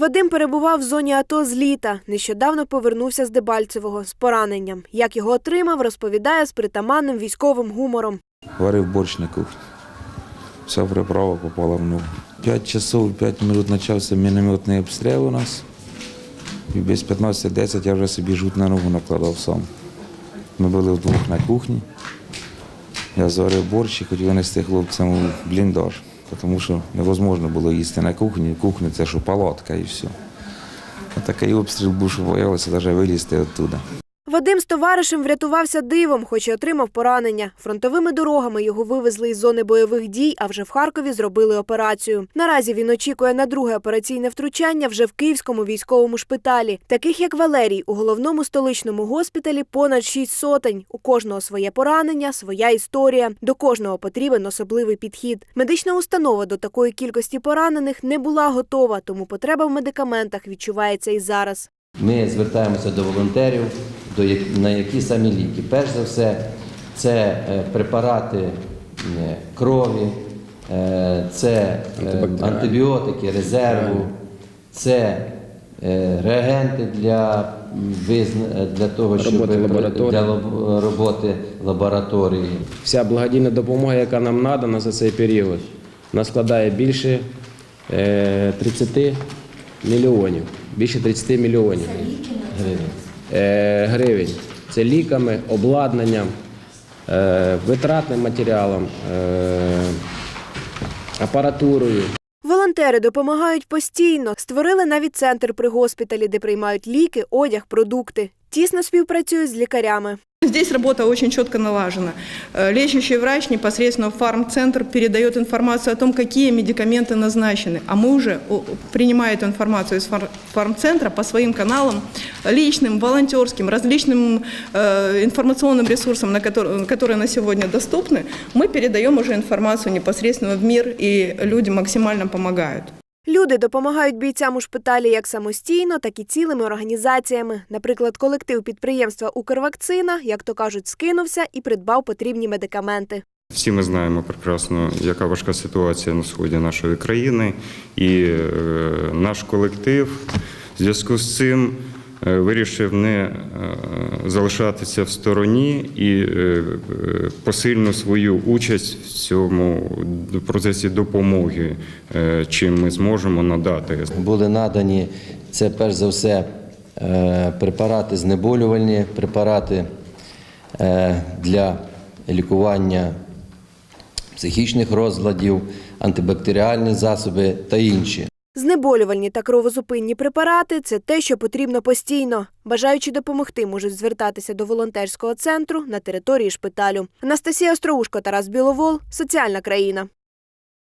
Вадим перебував в зоні АТО з літа. Нещодавно повернувся з Дебальцевого з пораненням. Як його отримав, розповідає з притаманним військовим гумором. Варив борщ на кухні. Вся приправа попала в ногу. П'ять часов, п'ять минут почався мінометний обстріл у нас. І без 15-10 я вже собі жут на ногу накладав сам. Ми були вдвох на кухні. Я зварив борщ і хотів винести хлопцям у бліндаж, тому що невозможно було їсти на кухні. Кухня це що палатка і все. Такий обстріл був, що боялися навіть вилізти оттуда. Вадим з товаришем врятувався дивом, хоч і отримав поранення. Фронтовими дорогами його вивезли із зони бойових дій, а вже в Харкові зробили операцію. Наразі він очікує на друге операційне втручання вже в Київському військовому шпиталі. Таких як Валерій, у головному столичному госпіталі понад шість сотень. У кожного своє поранення, своя історія. До кожного потрібен особливий підхід. Медична установа до такої кількості поранених не була готова, тому потреба в медикаментах відчувається і зараз. Ми звертаємося до волонтерів, на які самі ліки. Перш за все, це е, препарати е, крові, е, це е, антибіотики резерву, це е, реагенти для, для того, щоб лабораторії. для лаб- роботи лабораторії. Вся благодійна допомога, яка нам надана за цей період, вона складає більше е, 30 мільйонів. Більше 30 мільйонів Гривень. Е, гривень. Це ліками, обладнанням, е, витратним матеріалом, е, апаратурою. Волонтери допомагають постійно. Створили навіть центр при госпіталі, де приймають ліки, одяг, продукти. Тісно співпрацюють з лікарями. Здесь работа очень четко налажена. Э, Лечащий врач непосредственно в фармцентр передает информацию о том, какие медикаменты назначены, а мы уже о, принимая эту информацию из фар- фармцентра по своим каналам, личным, волонтерским, различным э, информационным ресурсам, на которые, которые на сегодня доступны, мы передаем уже информацию непосредственно в мир, и люди максимально помогают. Люди допомагають бійцям у шпиталі як самостійно, так і цілими організаціями. Наприклад, колектив підприємства Укрвакцина, як то кажуть, скинувся і придбав потрібні медикаменти. Всі ми знаємо прекрасно, яка важка ситуація на сході нашої країни, і е, наш колектив в зв'язку з цим вирішив не е, залишатися в стороні і е, е, посильну свою участь в цьому процесі допомоги, е, чим ми зможемо надати. були надані це перш за все е, препарати знеболювальні, препарати е, для лікування психічних розладів, антибактеріальні засоби та інші. Знеболювальні та кровозупинні препарати це те, що потрібно постійно. Бажаючи допомогти, можуть звертатися до волонтерського центру на території шпиталю. Анастасія Остроушко, Тарас Біловол, соціальна країна.